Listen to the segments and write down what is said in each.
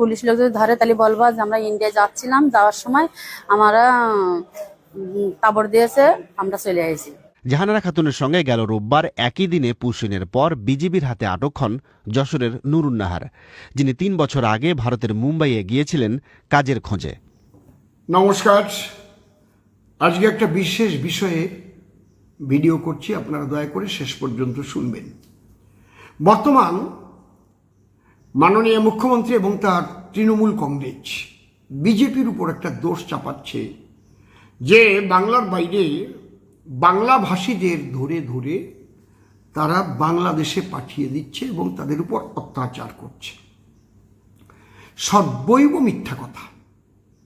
Police লোক যদি ধরে তাহলে বলবা যে আমরা ইন্ডিয়া যাচ্ছিলাম যাওয়ার সময় আমরা তাবড় দিয়েছে আমরা চলে আসি জাহানারা খাতুনের সঙ্গে গেল রোববার একই দিনে পুশিনের পর বিজিবির হাতে আটক হন যশোরের নুরুন্নাহার যিনি তিন বছর আগে ভারতের মুম্বাইয়ে গিয়েছিলেন কাজের খোঁজে। নমস্কার। আজকে একটা বিশেষ বিষয়ে ভিডিও করছি আপনারা দয়া করে শেষ পর্যন্ত শুনবেন। বর্তমান মাননীয় মুখ্যমন্ত্রী এবং তার তৃণমূল কংগ্রেস। বিজেপির উপর একটা দোষ চাপাচ্ছে যে বাংলার বাইরে বাংলা ভাষীদের ধরে ধরে তারা বাংলাদেশে পাঠিয়ে দিচ্ছে এবং তাদের উপর অত্যাচার করছে। সর্বৈব মিথ্যা কথা।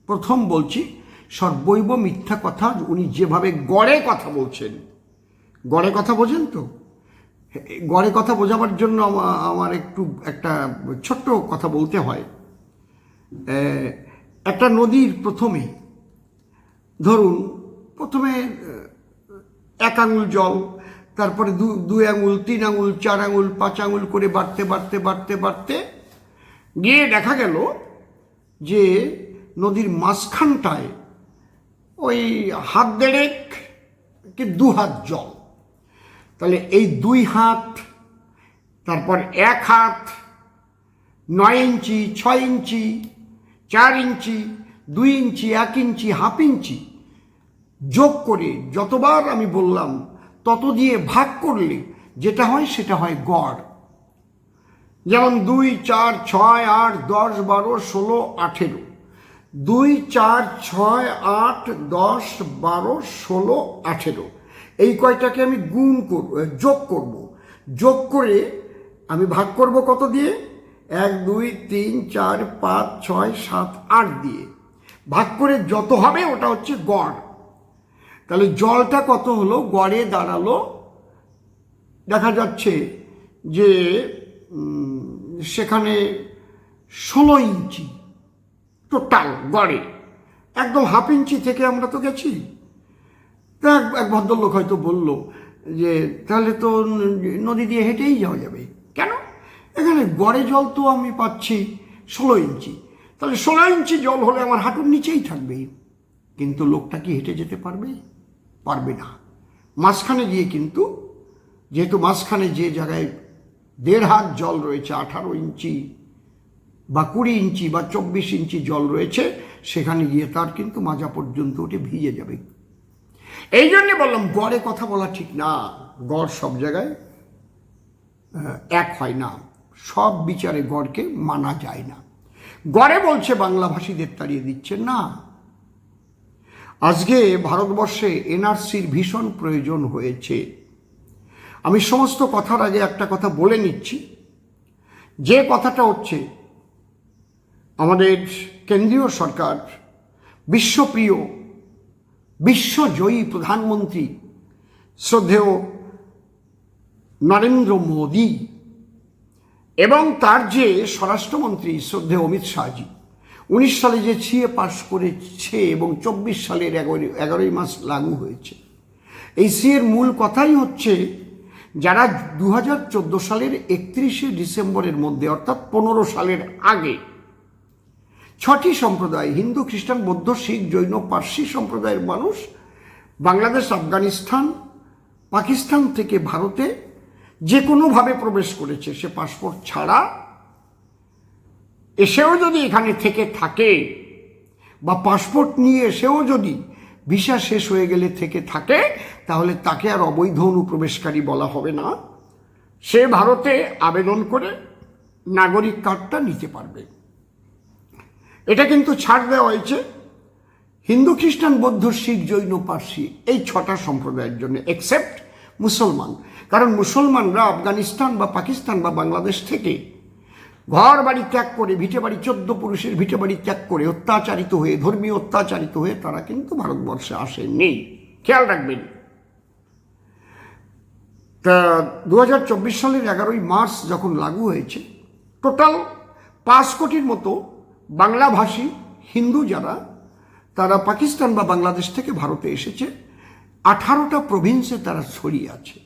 প্রথম বলছি, সর্বৈব মিথ্যা কথা, উনি যেভাবে গড়ে কথা বলছেন। গড়ে কথা বোঝেন তো? গড়ে কথা বোঝাবার জন্য আমার একটু একটা ছোট্ট কথা বলতে হয়। একটা নদীর প্রথমে, ধরুন, প্রথমে এক আঙুল জল, তারপরে দু, দুই আঙুল, তিন আঙুল, চার আঙুল, পাঁচ আঙুল করে বাড়তে বাড়তে বাড়তে বাড়তে গিয়ে দেখা গেল যে নদীর মাঝখানটায় ওই হাত দেড়েক কি দু হাত জল। তাহলে এই দুই হাত, তারপর এক হাত, নয় ইঞ্চি, ছয় ইঞ্চি, চার ইঞ্চি, দুই ইঞ্চি, এক ইঞ্চি, হাফ ইঞ্চি যোগ করে যতবার আমি বললাম, তত দিয়ে ভাগ করলে যেটা হয় সেটা হয় গড়। যেমন দুই, চার, ছয়, আট, দশ, বারো, ষোলো, আঠেরো। দুই, চার, ছয়, আট, দশ, বারো, ষোলো, আঠেরো। এই কয়টাকে আমি গুণ করব যোগ করব। যোগ করে আমি ভাগ করব কত দিয়ে? এক, দুই, তিন, চার, পাঁচ, ছয়, সাত, আট দিয়ে। ভাগ করে যত হবে ওটা হচ্ছে গড়। তাহলে জলটা কত হলো? গড়ে দাঁড়াল। দেখা যাচ্ছে যে সেখানে ষোলো ইঞ্চি টোটাল গড়ে। একদম হাফ ইঞ্চি থেকে আমরা তো গেছি। তা এক- ভদ্রলোক হয়তো বলল যে, তাহলে তো নদী দিয়ে হেঁটেই যাওয়া যাবে। কেন? এখানে গড়ে জল তো আমি পাচ্ছি ষোলো ইঞ্চি। তাহলে ষোলো ইঞ্চি জল হলে আমার হাঁটুর নিচেই থাকবে। কিন্তু লোকটা কি হেঁটে যেতে পারবে? পারবে না। মাঝখানে গিয়ে কিন্তু, যেহেতু মাঝখানে যে জায়গায় দেড় হাত জল রয়েছে, আঠারো ইঞ্চি বা কুড়ি ইঞ্চি বা চব্বিশ ইঞ্চি জল রয়েছে, সেখানে গিয়ে তার কিন্তু মাজা পর্যন্ত ওঠে ভিজে যাবে। এই জন্যে বললাম, গড়ে কথা বলা ঠিক না। গড় সব জায়গায় এক হয় না। সব বিচারে গড়কে মানা যায় না। গড়ে বলছে বাংলাভাষীদের তাড়িয়ে দিচ্ছে না। আজকে ভারতবর্ষে এনআরসির ভীষণ প্রয়োজন হয়েছে। আমি সমস্ত কথার আগে একটা কথা বলে নিচ্ছি। যে কথাটা হচ্ছে, আমাদের কেন্দ্রীয় সরকার, বিশ্বপ্রিয় বিশ্বজয়ী প্রধানমন্ত্রী শ্রদ্ধেয় নরেন্দ্র মোদী এবং তার যে স্বরাষ্ট্রমন্ত্রী শ্রদ্ধেয় অমিত শাহজি, উনিশ সালে যে ছিয়ে পাশ করেছে এবং চব্বিশ সালের এগারোই এগারোই মাস লাগু হয়েছে। এই সিএর মূল কথাই হচ্ছে যারা দু হাজার চোদ্দ সালের একত্রিশে ডিসেম্বরের মধ্যে অর্থাৎ পনেরো সালের আগে ছটি সম্প্রদায়, হিন্দু, খ্রিস্টান, বৌদ্ধ, শিখ, জৈন, পার্সি সম্প্রদায়ের মানুষ, বাংলাদেশ, আফগানিস্তান, পাকিস্তান থেকে ভারতে যে কোনোভাবে প্রবেশ করেছে, সে পাসপোর্ট ছাড়া। এসেও যদি এখানে থেকে থাকে বা পাসপোর্ট নিয়ে এসেও যদি ভিসা শেষ হয়ে গেলে থেকে থাকে, তাহলে তাকে আর অবৈধ অনুপ্রবেশকারী বলা হবে না। সে ভারতে আবেদন করে নাগরিক কার্ডটা নিতে পারবে। এটা কিন্তু ছাড় দেওয়া হয়েছে। হিন্দু, খ্রিস্টান, বৌদ্ধ, শিখ, জৈন, পার্সি এই ছটা সম্প্রদায়ের জন্য এক্সেপ্ট মুসলমান। কারণ মুসলমানরা আফগানিস্তান বা পাকিস্তান বা বাংলাদেশ থেকে ঘর বাড়ি ত্যাগ করে, ভিটে বাড়ি চোদ্দ পুরুষের ভিটে বাড়ি ত্যাগ করে অত্যাচারিত হয়ে, ধর্মীয় অত্যাচারিত হয়ে তারা কিন্তু ভারতবর্ষে আসেনি খেয়াল রাখবেন। তা দু হাজার চব্বিশ সালের এগারোই মার্চ যখন লাগু হয়েছে, টোটাল পাঁচ কোটির মতো বাংলাভাষী হিন্দু যারা, তারা পাকিস্তান বা বাংলাদেশ থেকে ভারতে এসেছে। আঠারোটা প্রভিন্সে তারা ছড়িয়ে আছে।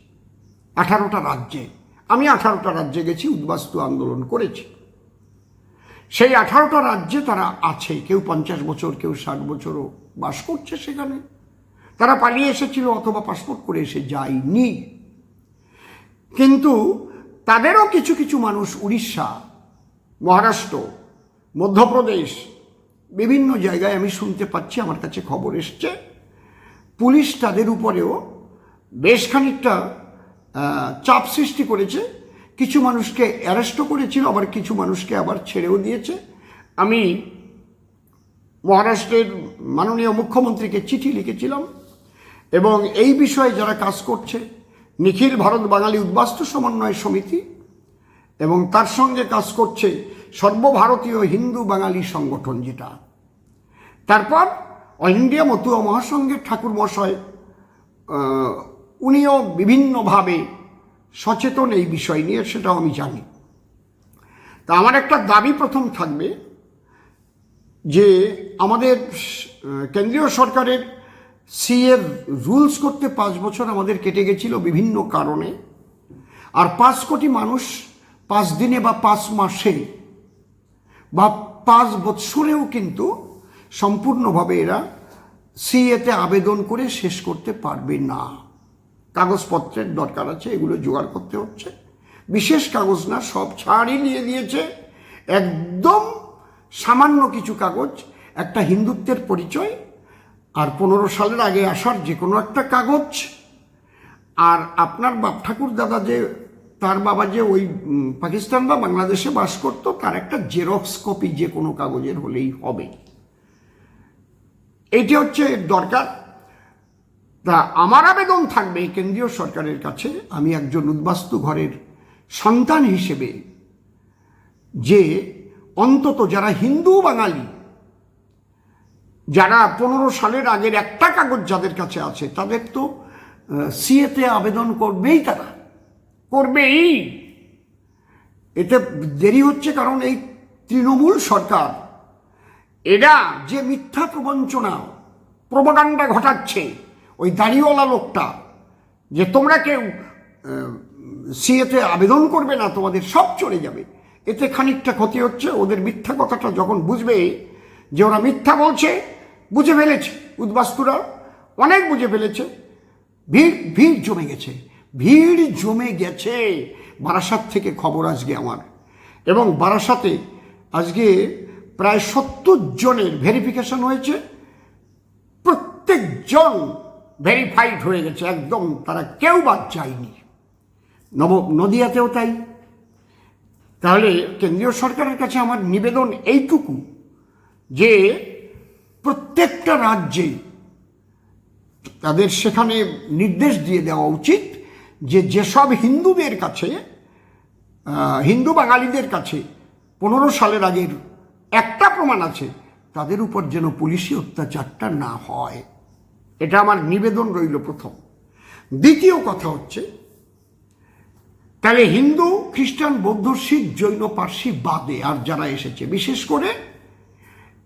আঠারোটা রাজ্যে। আমি আঠারোটা রাজ্যে গেছি, উদ্বাস্তু আন্দোলন করেছি। সেই আঠারোটা রাজ্যে তারা আছে। কেউ পঞ্চাশ বছর, কেউ ষাট বছরও বাস করছে সেখানে। তারা পালিয়ে এসেছিল অথবা পাসপোর্ট করে এসে যায়নি। কিন্তু তাদেরও কিছু কিছু মানুষ উড়িষ্যা, মহারাষ্ট্র মধ্যপ্রদেশ, বিভিন্ন জায়গায় আমি শুনতে পাচ্ছি, আমার কাছে খবর এসছে। পুলিশ তাদের উপরেও বেশ খানিকটা চাপ সৃষ্টি করেছে। কিছু মানুষকে অ্যারেস্টও করেছিল, আবার কিছু মানুষকে আবার ছেড়েও দিয়েছে। আমি মহারাষ্ট্রের মাননীয় মুখ্যমন্ত্রীকে চিঠি লিখেছিলাম এবং এই বিষয়ে যারা কাজ করছে, নিখিল ভারত বাঙালি উদ্বাস্তু সমন্বয় সমিতি এবং তার সঙ্গে কাজ করছে সর্বভারতীয় হিন্দু বাঙালি সংগঠন যেটা। তারপর অল ইন্ডিয়া মতুয়া মহাসংঘের ঠাকুর মশাই উনিও বিভিন্নভাবে সচেতন এই বিষয় নিয়ে, সেটাও আমি জানি। তা আমার একটা দাবি প্রথম থাকবে যে আমাদের কেন্দ্রীয় সরকারের সি এর রুলস করতে পাঁচ বছর আমাদের কেটে গেছিল বিভিন্ন কারণে। আর পাঁচ কোটি মানুষ পাঁচ দিনে বা পাঁচ মাসে বা পাঁচ বৎসরেও কিন্তু সম্পূর্ণভাবে এরা সিএতে আবেদন করে শেষ করতে পারবে না। কাগজপত্রের দরকার আছে, এগুলো জোগাড় করতে হচ্ছে। বিশেষ কাগজ না, সব ছাড়ই নিয়ে দিয়েছে একদম সামান্য কিছু কাগজ, একটা হিন্দুত্বের পরিচয়, আর পনেরো সালের আগে আসার যে কোনো একটা কাগজ। আর আপনার বাপ ঠাকুর দাদা যে তার বাবা যে ওই পাকিস্তান বা বাংলাদেশে বাস করত, তার একটা জেরক্স কপি যে কোনো কাগজের হলেই হবে। এটি হচ্ছে দরকার। তা আমার আবেদন থাকবে কেন্দ্রীয় সরকারের কাছে, আমি একজন উদ্বাস্তু ঘরের সন্তান হিসেবে, যে অন্তত যারা হিন্দু বাঙালি, যারা পনেরো সালের আগের একটা কাগজ যাদের কাছে আছে, তাদের তো সিএতে আবেদন করবেই তারা। করবেই। এতে দেরি হচ্ছে কারণ এই তৃণমূল সরকার। এরা যে মিথ্যা প্রবঞ্চনা, প্রবাগান্ডা ঘটাচ্ছে, ওই দাড়িওয়ালা লোকটা, যে তোমরা কেউ সিএতে আবেদন করবে না, তোমাদের সব চলে যাবে। এতে খানিকটা ক্ষতি হচ্ছে, ওদের মিথ্যা কথাটা যখন বুঝবে, যে ওরা মিথ্যা বলছে, বুঝে ফেলেছে। উদ্বাস্তুরা অনেক বুঝে ফেলেছে। ভিড় ভিড় জমে গেছে। ভিড় জমে গেছে বারাসাত থেকে খবর আজকে আমার। এবং বারাসাতে আজকে প্রায় সত্তর জনের ভেরিফিকেশন হয়েছে। প্রত্যেকজন ভেরিফাইড হয়ে গেছে, একদম তারা কেউ বাদ যায়নি। নব, নদিয়াতেও তাই। তাহলে কেন্দ্রীয় সরকারের কাছে আমার নিবেদন এইটুকু যে প্রত্যেকটা রাজ্যে তাদের সেখানে নির্দেশ দিয়ে দেওয়া উচিত। যে যেসব হিন্দুদের কাছে হিন্দু বাঙালিদের কাছে পনেরো সালের আগের একটা প্রমাণ আছে, তাদের উপর যেন পুলিশি অত্যাচারটা না হয়। এটা আমার নিবেদন রইল প্রথম। দ্বিতীয় কথা হচ্ছে, তাহলে হিন্দু, খ্রিস্টান, বৌদ্ধ, শিখ, জৈন, পার্সি বাদে আর যারা এসেছে, বিশেষ করে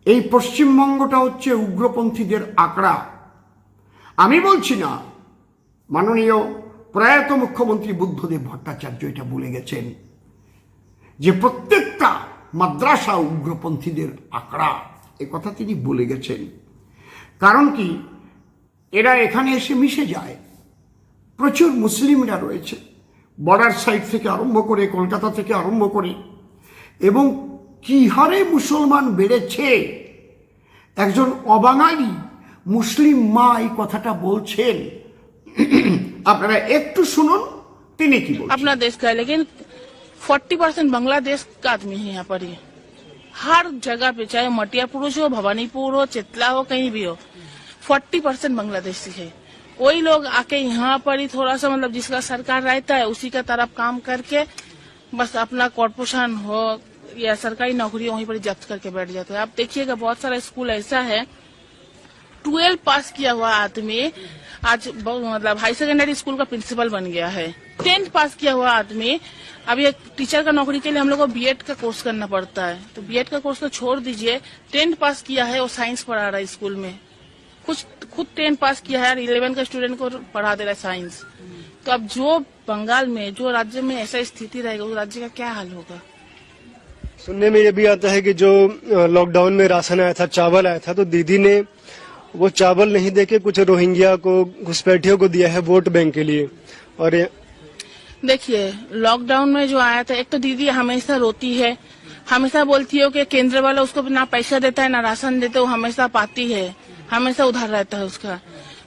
এই পশ্চিমবঙ্গটা হচ্ছে উগ্রপন্থীদের আকড়া। আমি বলছি না, মাননীয় প্রয়াত মুখ্যমন্ত্রী বুদ্ধদেব ভট্টাচার্য এটা বলে গেছেন যে প্রত্যেকটা মাদ্রাসা উগ্রপন্থীদের আকড়া। এ কথা তিনি বলে গেছেন। কারণ কি? এরা এখানে এসে মিশে যায়। প্রচুর মুসলিমরা রয়েছে। বর্ডার সাইড থেকে আরম্ভ করে, কলকাতা থেকে আরম্ভ করে। এবং কি হারে মুসলমান বেড়েছে? একজন অবাঙালি মুসলিম মা এই কথাটা বলছেন। আপনারা একটু শুনুন তিনি কি বলছেন अपना देश का है लेकिन 40 परसेंट बांग्लादेश का आदमी है यहाँ पर ही हर जगह पे चाहे मटिया पुरुष हो भवानीपुर हो चितला हो कहीं भी हो 40 परसेंट बांग्लादेशी है वही लोग आके यहाँ पर ही थोड़ा सा मतलब जिसका सरकार रहता है उसी का तरफ काम करके बस अपना कॉर्पोरेशन हो या सरकारी नौकरी वहीं पर ही जब्त करके बैठ जाते हैं आप देखिएगा बहुत सारा स्कूल ऐसा है ट्वेल्व पास किया हुआ आदमी आज मतलब हाई सेकेंडरी स्कूल का प्रिंसिपल बन गया है। टेंथ पास किया हुआ आदमी अभी एक टीचर का नौकरी के लिए हम लोग को बीएड का कोर्स करना पड़ता है। तो बीएड का कोर्स तो छोड़ दीजिए। टेंथ पास किया है वो साइंस पढ़ा रहा है स्कूल में। कुछ, खुद टेंथ पास किया है और इलेवन का स्टूडेंट को पढ़ा दे रहा है साइंस तो अब जो बंगाल में, जो राज्य में ऐसा स्थिति रहेगा, उस राज्य का क्या हाल होगा? सुनने में ये भी आता है कि जो लॉकडाउन में राशन आया था, चावल आया था तो दीदी ने वो चावल नहीं देके कुछ रोहिंग्या को, घुसपैठियों को दिया है वोट बैंक के लिए। और देखिए लॉकडाउन में जो आया था, एक तो दीदी हमेशा रोती है। हमेशा बोलती है कि केंद्र वाला उसको ना पैसा देता है, ना राशन देते वो हमेशा पाती है। हमेशा उधार रहता है उसका।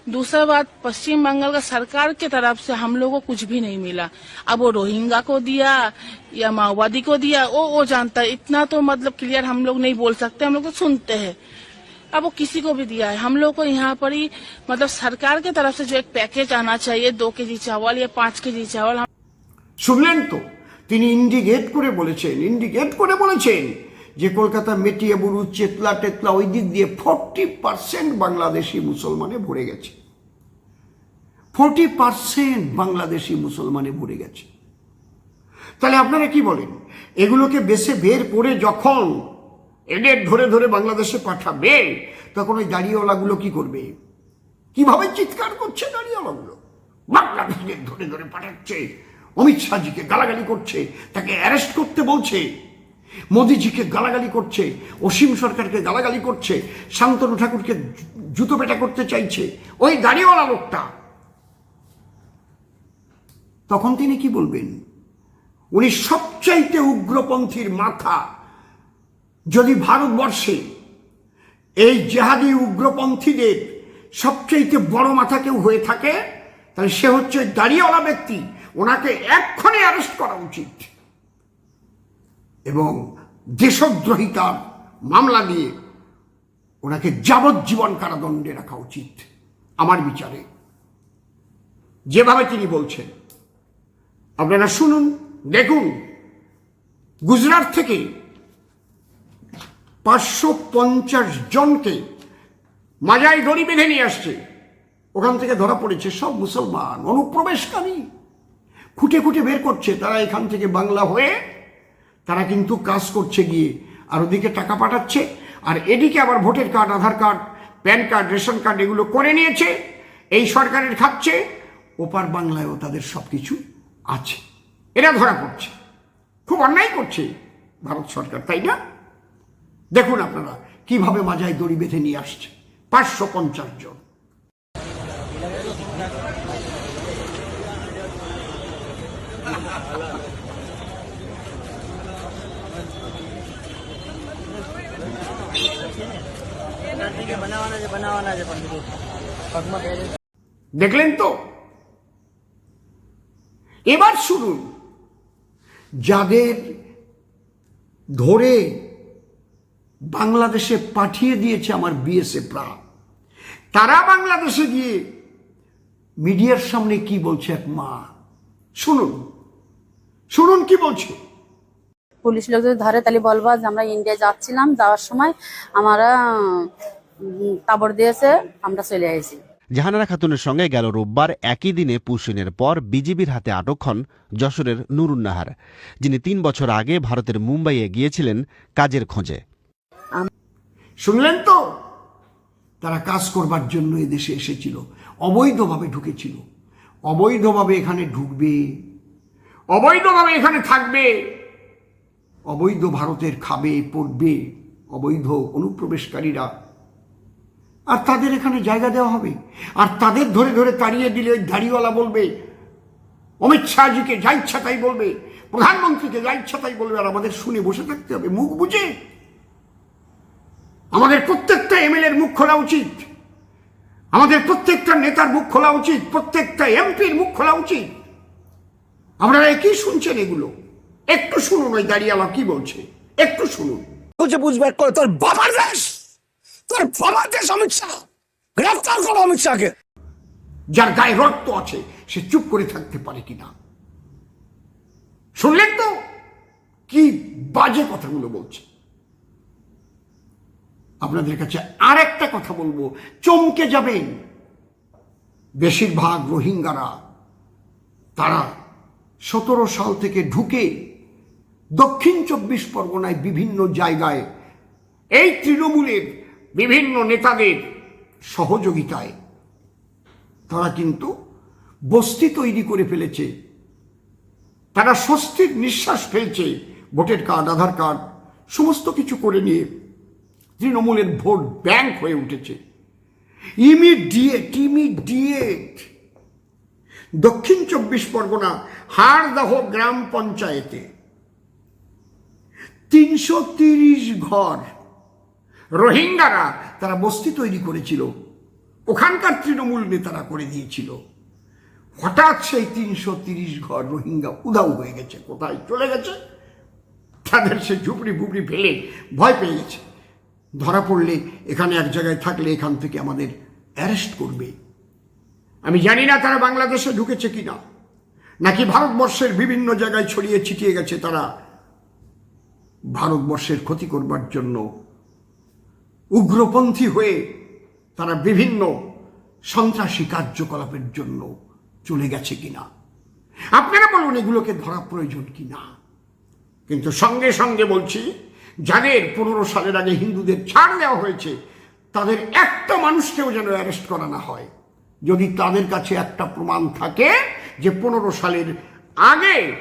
दूसरा बात, पश्चिम बंगाल का सरकार के तरफ़ से हम लोगों को कुछ भी नहीं मिला। अब वो रोहिंगा को दिया, या माओवादी को दिया, वो वो जानता है। इतना तो मतलब क्लियर हम लोग नहीं बोल सकते, हम लोग तो सुनते हैं। अब वो किसी को भी दिया है हम लोग को यहाँ पर ही मतलब सरकार की तरफ से जो एक पैकेज आना चाहिए दो के चावल या पाँच के चावल শুনলেন তো তিনি ইন্ডিকেট করে বলেছেন ইন্ডিকেট করে বলেছেন যে কলকাতা মেটিয়ে বুরু চেতলা টেতলা ওই দিক দিয়ে ফর্টি পার্সেন্ট বাংলাদেশি মুসলমানে ভরে গেছে ফর্টি পার্সেন্ট বাংলাদেশি মুসলমানে ভরে গেছে তাহলে আপনারা কি বলেন এগুলোকে বেছে বের করে যখন এদের ধরে ধরে বাংলাদেশে পাঠাবে, তখন ওই দাড়িওয়ালাগুলো কি করবে? কীভাবে চিৎকার করছে দাঁড়িয়েগুলো বাংলাদেশকে ধরে ধরে পাঠাচ্ছে, অমিত শাহজিকে গালাগালি করছে, তাকে অ্যারেস্ট করতে বলছে, মোদিজিকে গালাগালি করছে, অসীম সরকারকে গালাগালি করছে, শান্তনু ঠাকুরকে জুতো পেটা করতে চাইছে, ওই দাড়িওয়ালা লোকটা। তখন তিনি কি বলবেন? উনি সবচাইতে উগ্রপন্থীর মাথা যদি ভারতবর্ষে এই জেহাদি উগ্রপন্থীদের সবচেয়ে বড় মাথা কেউ হয়ে থাকে, তাহলে সে হচ্ছে দাঁড়িয়েওয়ালা ব্যক্তি। ওনাকে এক্ষণে অ্যারেস্ট করা উচিত। এবং দেশদ্রোহিতার মামলা দিয়ে ওনাকে যাবজ্জীবন কারাদণ্ডে রাখা উচিত, আমার বিচারে। যেভাবে তিনি বলছেন, আপনারা শুনুন, দেখুন, গুজরাট থেকে পাঁচশো পঞ্চাশ জনকে মাজায় দড়ি বেঁধে নিয়ে আসছে। ওখান থেকে ধরা পড়েছে সব মুসলমান, অনুপ্রবেশকারী। খুঁটে খুঁটে বের করছে, তারা এখান থেকে বাংলা হয়ে তারা কিন্তু কাজ করছে গিয়ে, আর ওদিকে টাকা পাঠাচ্ছে, আর এদিকে আবার ভোটের card, Aadhaar card, PAN card, ration card এগুলো করে নিয়েছে, এই সরকারের খাচ্ছে, ওপার বাংলায়ও তাদের সব কিছু আছে। এরা ধরা পড়ছে। খুব অন্যায় করছে ভারত সরকার, তাই না? দেখুন আপনারা, কীভাবে মাজায় দড়ি বেঁধে নিয়ে আসছে। পাঁচশো পঞ্চাশ জন। দেখলেন তো? এবার শুনুন, যাদের ধরে বাংলাদেশে পাঠিয়ে দিয়েছে আমার বিএসএফরা তারা বাংলাদেশে গিয়ে মিডিয়ার সামনে কি বলছে এক মা? শুনুন। শুনুন কি বলছে। পুলিশ লোক যদি ধরে তাহলে বলব যে আমরা ইন্ডিয়া যাচ্ছিলাম যাওয়ার সময় আমরা তাবড় দিয়েছে আমরা চলে আসি জাহানারা খাতুনের সঙ্গে গেল রোববার একই দিনে পুশিনের পর বিজিবির হাতে আটক হন যশোরের নুরুন্নাহার যিনি তিন বছর আগে ভারতের মুম্বাইয়ে গিয়েছিলেন কাজের খোঁজে। শুনলেন তো? তারা কাজ করবার জন্য এদেশে এসেছিল। অবৈধভাবে ঢুকেছিল। অবৈধভাবে এখানে ঢুকবে। অবৈধভাবে এখানে থাকবে। অবৈধ ভারতের খাবে, পড়বে অবৈধ অনুপ্রবেশকারীরা। আর তাদের এখানে জায়গা দেওয়া হবে। আর তাদের ধরে ধরে তাড়িয়ে দিলে ওই দাড়িওয়ালা বলবে, অমিত শাহজিকে যা ইচ্ছা তাই বলবে, প্রধানমন্ত্রীকে যা ইচ্ছা তাই বলবে, আর আমাদের শুনে বসে থাকতে হবে, মুখ বুঝে। আমাদের প্রত্যেকটা এমএলএর মুখ খোলা উচিত। আমাদের প্রত্যেকটা নেতার মুখ খোলা উচিত প্রত্যেকটা এমপির মুখ খোলা উচিত। আপনারা কি শুনছেন এগুলো? একটু শুনুন ওই দাঁড়িয়ালা কি বলছে। একটু শুনুন। হচ্ছে বুঝবে করে তোর বাবার দেশ তোর বাবার দেশ অমিত শাহ। গ্রেফতার করো অমিত শাহকে। যার গায়ে রক্ত আছে সে চুপ করে থাকতে পারে কিনা শুনলেন তো? কি বাজে কথাগুলো বলছে। আপনাদের কাছে আর একটা কথা বলব। চমকে যাবেন। বেশিরভাগ রোহিঙ্গারা, তারা সতেরো সাল থেকে ঢুকে দক্ষিণ চব্বিশ পরগনায় বিভিন্ন জায়গায় এই তৃণমূলের বিভিন্ন নেতাদের সহযোগিতায় তারা কিন্তু বস্তি তৈরি করে ফেলেছে। তারা স্বস্তির নিঃশ্বাস ফেলছে। ভোটের কার্ড, আধার কার্ড, সমস্ত কিছু করে নিয়ে তৃণমূলের ভোট ব্যাংক হয়ে উঠেছে। ইমিডিয়েট ইমিডিয়েট দক্ষিণ চব্বিশ পরগনা, হাড়দাহ গ্রাম পঞ্চায়েতে। তিনশো তিরিশ ঘর। রোহিঙ্গারা তারা বস্তি তৈরি করেছিল। ওখানকার তৃণমূল নেতারা করে দিয়েছিল। হঠাৎ সেই তিনশো তিরিশ ঘর রোহিঙ্গা উদাও হয়ে গেছে, কোথায় চলে গেছে? তাদের সে ঝুপড়ি ফুপড়ি ফেলে ভয় পেয়ে গেছে। ধরা পড়লে এখানে এক জায়গায় থাকলে এখান থেকে আমাদের অ্যারেস্ট করবে। আমি জানি না তারা বাংলাদেশে ঢুকেছে কিনা। নাকি ভারতবর্ষের বিভিন্ন জায়গায় ছড়িয়ে ছিটিয়ে গেছে তারা ভারতবর্ষের ক্ষতি করবার জন্য। উগ্রপন্থী হয়ে তারা বিভিন্ন সন্ত্রাসী কার্যকলাপের জন্য চলে গেছে কিনা। আপনারা বলুন এগুলোকে ধরা প্রয়োজন কিনা। কিন্তু সঙ্গে সঙ্গে বলছি যাদের পনেরো সালের আগে হিন্দুদের ছাড় দেওয়া হয়েছে, তাদের একটা মানুষকেও যেন অ্যারেস্ট করা না হয়। যদি তাদের কাছে একটা প্রমাণ থাকে যে পনেরো সালের আগে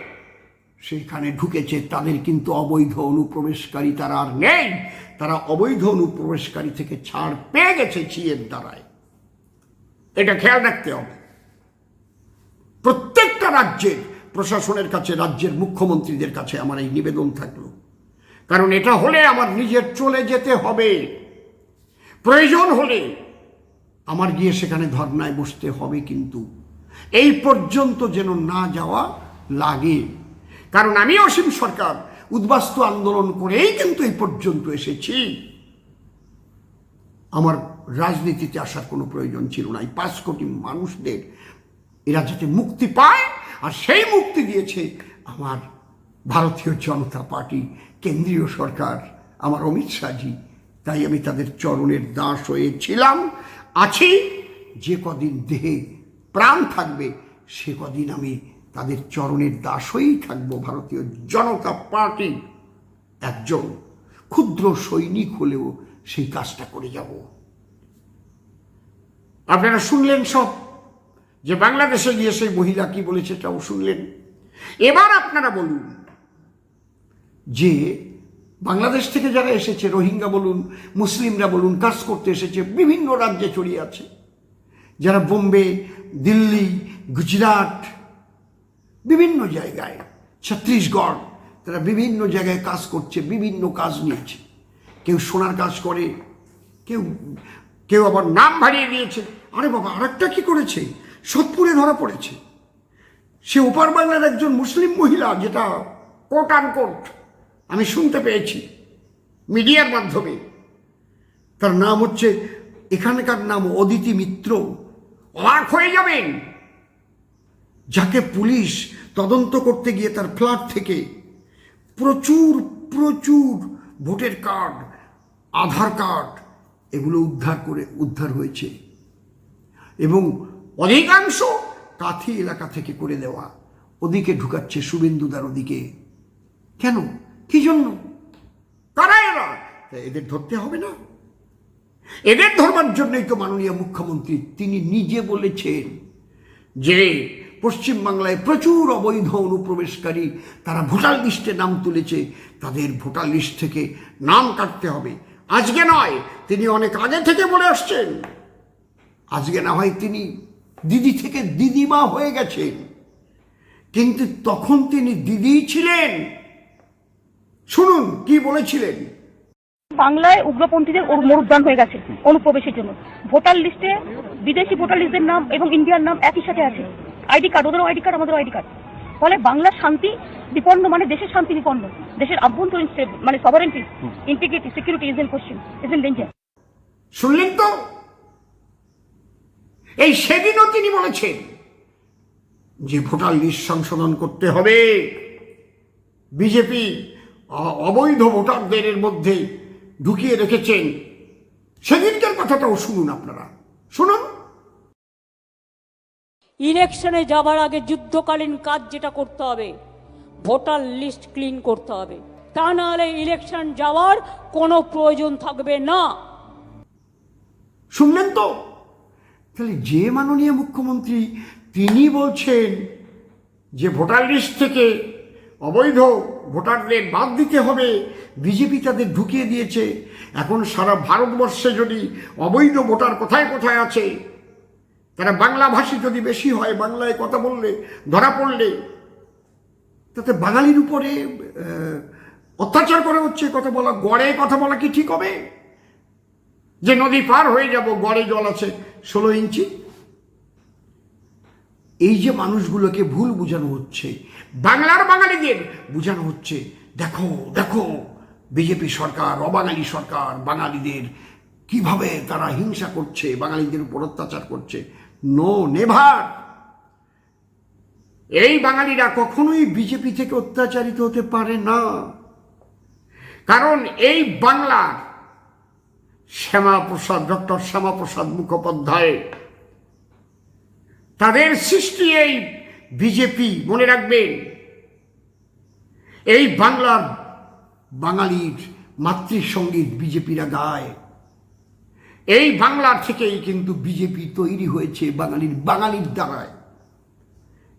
সেইখানে ঢুকেছে, তাদের কিন্তু অবৈধ অনুপ্রবেশকারী তারা আর নেই। তারা অবৈধ অনুপ্রবেশকারী থেকে ছাড় পেয়ে গেছে চিয়ের দ্বারায়। এটা খেয়াল রাখতে হবে। প্রত্যেকটা রাজ্যের প্রশাসনের কাছে, রাজ্যের মুখ্যমন্ত্রীদের কাছে আমার এই নিবেদন থাকল। কারণ এটা হলে আমার নিজের চলে যেতে হবে। প্রয়োজন হলে আমার গিয়ে সেখানে ধর্নায় বসতে হবে কিন্তু। এই পর্যন্ত যেন না যাওয়া লাগে। কারণ আমি অসীম সরকার, উদ্বাস্তু আন্দোলন করেই কিন্তু এই পর্যন্ত এসেছি। আমার রাজনীতিতে আসার কোনো প্রয়োজন ছিল না। এই পাঁচ কোটি মানুষদের, এরা যাতে মুক্তি পায়, আর সেই মুক্তি দিয়েছে আমার ভারতীয় জনতা পার্টি, কেন্দ্রীয় সরকার, আমার অমিত শাহজি, তাই আমি তাদের চরণের দাস হয়েছিলাম আছি, যে কদিন দেহে প্রাণ থাকবে, সে কদিন আমি তাদের চরণের দাস হয়েই থাকব। ভারতীয় জনতা পার্টি একজন ক্ষুদ্র সৈনিক হলেও সেই কাজটা করে যাব। আপনারা শুনলেন সব? যে বাংলাদেশে গিয়ে সেই মহিলা কি বলেছে, এটাও শুনলেন? এবার আপনারা বলুন যে বাংলাদেশ থেকে যারা এসেছে, রোহিঙ্গা বলুন, মুসলিমরা বলুন, কাজ করতে এসেছে, বিভিন্ন রাজ্যে ছড়িয়ে আছে। যারা বোম্বে, দিল্লি, গুজরাট, বিভিন্ন জায়গায়, ছত্তিশগড়, তারা বিভিন্ন জায়গায় কাজ করছে, বিভিন্ন কাজ নিয়েছে কেউ সোনার কাজ করে, কেউ কেউ আবার নাম ভারিয়ে দিয়েছে। আরে বাবা, আরেকটা কি করেছে? সোদপুরে ধরা পড়েছে। সে ওপার বাংলার একজন মুসলিম মহিলা, যেটা কোট আন কোট আমি শুনতে পেয়েছি, মিডিয়ার মাধ্যমে। তার নাম হচ্ছে, এখানকার নাম অদিতি মিত্র। অবাক হয়ে যাবেন। যাকে পুলিশ তদন্ত করতে গিয়ে তার ফ্ল্যাট থেকে প্রচুর প্রচুর ভোটের কার্ড, আধার কার্ড এগুলো উদ্ধার করে, উদ্ধার হয়েছে। এবং অধিকাংশ কাথি এলাকা থেকে করে দেওয়া। ওদিকে ঢুকাচ্ছে শুভেন্দুদার ওদিকে। কেন? কি জন্য? কারা এরা। এদের ধরতে হবে না। এদের ধরবার জন্যই তো মাননীয় মুখ্যমন্ত্রী তিনি নিজে বলেছেন যে পশ্চিমবাংলায় প্রচুর অবৈধ অনুপ্রবেশকারী তারা ভোটার লিস্টে নাম তুলেছে। তাদের ভোটার লিস্ট থেকে নাম কাটতে হবে। আজকে নয়, তিনি অনেক আগে থেকে বলে আসছেন। আজকে না হয় তিনি দিদি থেকে দিদিমা হয়ে গেছেন। কিন্তু তখন তিনি দিদি ছিলেন। শুনুন কি বলেছিলেন? বাংলায় উগ্রপন্থীদের মরুদ্যান হয়ে গেছে অনুপ্রবেশের জন্য। ভোটার লিস্টে বিদেশি ভোটার লিস্টের নাম এবং ইন্ডিয়ার নাম একই সাথে আছে। আইডি কার্ড ওদেরও আইডি কার্ড আমাদের আইডি কার্ড। ফলে বাংলার শান্তি বিপন্ন মানে দেশের শান্তি বিপন্ন। দেশের আভ্যন্তরীণ মানে sovereignty integrity security is in question is in danger শুনলেন তো? এই সেদিনও তিনি বলেছেন যে ভোটার লিস্ট সংশোধন করতে হবে। বিজেপি অবৈধ ভোটারদের মধ্যে ঢুকিয়ে রেখেছেন। সেদিনকার কথাটাও শুনুন আপনারা। শুনুন। ইলেকশনে যাবার আগে যুদ্ধকালীন কাজ যেটা করতে হবে ভোটার লিস্ট ক্লিন করতে হবে। তা নাহলে ইলেকশন যাওয়ার কোনো প্রয়োজন থাকবে না। শুনলেন তো? তাহলে যে মাননীয় মুখ্যমন্ত্রী তিনি বলছেন যে ভোটার লিস্ট থেকে অবৈধ ভোটারদের বাদ দিতে হবে। বিজেপি তাদের ঢুকিয়ে দিয়েছে। এখন সারা ভারতবর্ষে যদি অবৈধ ভোটার কোথায় কোথায় আছে? তারা বাংলাভাষী যদি বেশি হয়, বাংলায় কথা বললে, ধরা পড়লে, তাতে বাঙালির উপরে অত্যাচার করা হচ্ছে কথা বলা, গড়ে কথা বলা কি ঠিক হবে? যে নদী পার হয়ে যাব, গড়ে জল আছে ষোলো ইঞ্চি। এই যে মানুষগুলোকে ভুল বোঝানো হচ্ছে, বাংলার বাঙালিদের বোঝানো হচ্ছে, দেখো দেখো বিজেপি সরকার, অবাঙালি সরকার, বাঙালিদের কীভাবে তারা হিংসা করছে, বাঙালিদের উপর অত্যাচার করছে। নো নেভার এই বাঙালিরা কখনোই বিজেপি থেকে অত্যাচারিত হতে পারে না। কারণ এই বাংলার শ্যামাপ্রসাদ, ডক্টর শ্যামাপ্রসাদ মুখোপাধ্যায় তাদের সৃষ্টি এই বিজেপি, মনে রাখবেন। এই বাংলার বাঙালির মাতৃসঙ্গীত বিজেপিরা গায়। এই বাংলার থেকেই কিন্তু বিজেপি তৈরি হয়েছে বাঙালির বাঙালির দ্বারায়।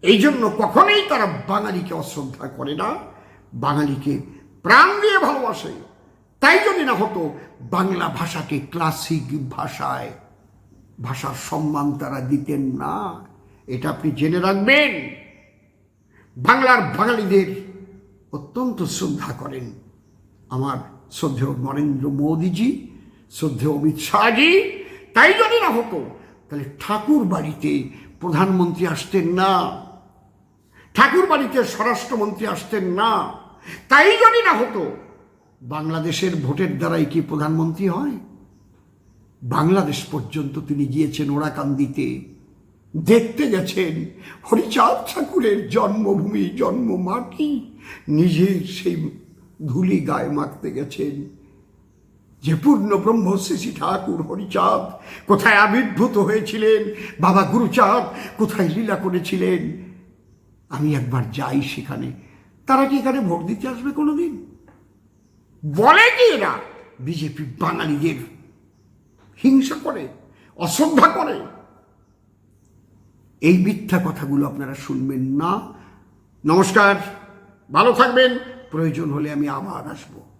এই জন্য কখনোই তারা বাঙালিকে অশ্রদ্ধা করে না, বাঙালিকে প্রাণ দিয়ে ভালোবাসে। তাই যদি না হতো বাংলা ভাষাকে ক্লাসিক ভাষায় ভাষার সম্মান তারা দিতেন না। এটা আপনি জেনে রাখবেন। বাংলার বাঙালিদের অত্যন্ত শ্রদ্ধা করেন আমার শ্রদ্ধেয় নরেন্দ্র মোদীজি, শ্রদ্ধেয় অমিত শাহজি। তাই যদি না হতো, তাহলে ঠাকুর বাড়িতে প্রধানমন্ত্রী আসতেন না। ঠাকুর বাড়িতে স্বরাষ্ট্রমন্ত্রী আসতেন না। তাই যদি না হতো, বাংলাদেশের ভোটের দ্বারাই কি প্রধানমন্ত্রী হয়? বাংলাদেশ পর্যন্ত তিনি গিয়েছেন ওরাকান্দিতে। দেখতে গেছেন হরিচাঁদ ঠাকুরের জন্মভূমি জন্ম মাটি নিজের সেই ধুলি গায়ে মাখতে গেছেন। যে পূর্ণ ব্রহ্ম শ্রী ঠাকুর হরিচাঁদ, কোথায় আবির্ভূত হয়েছিলেন? বাবা গুরুচাঁদ, কোথায় লীলা করেছিলেন? আমি একবার যাই সেখানে। তারা কি এখানে ভোট দিতে আসবে কোনোদিন? বলে কি এরা? বিজেপি বাঙালিদের হিংসা করে অশ্রদ্ধা করে। এই মিথ্যা কথাগুলো আপনারা শুনবেন না। নমস্কার, ভালো থাকবেন। প্রয়োজন হলে আমি আবার আসব।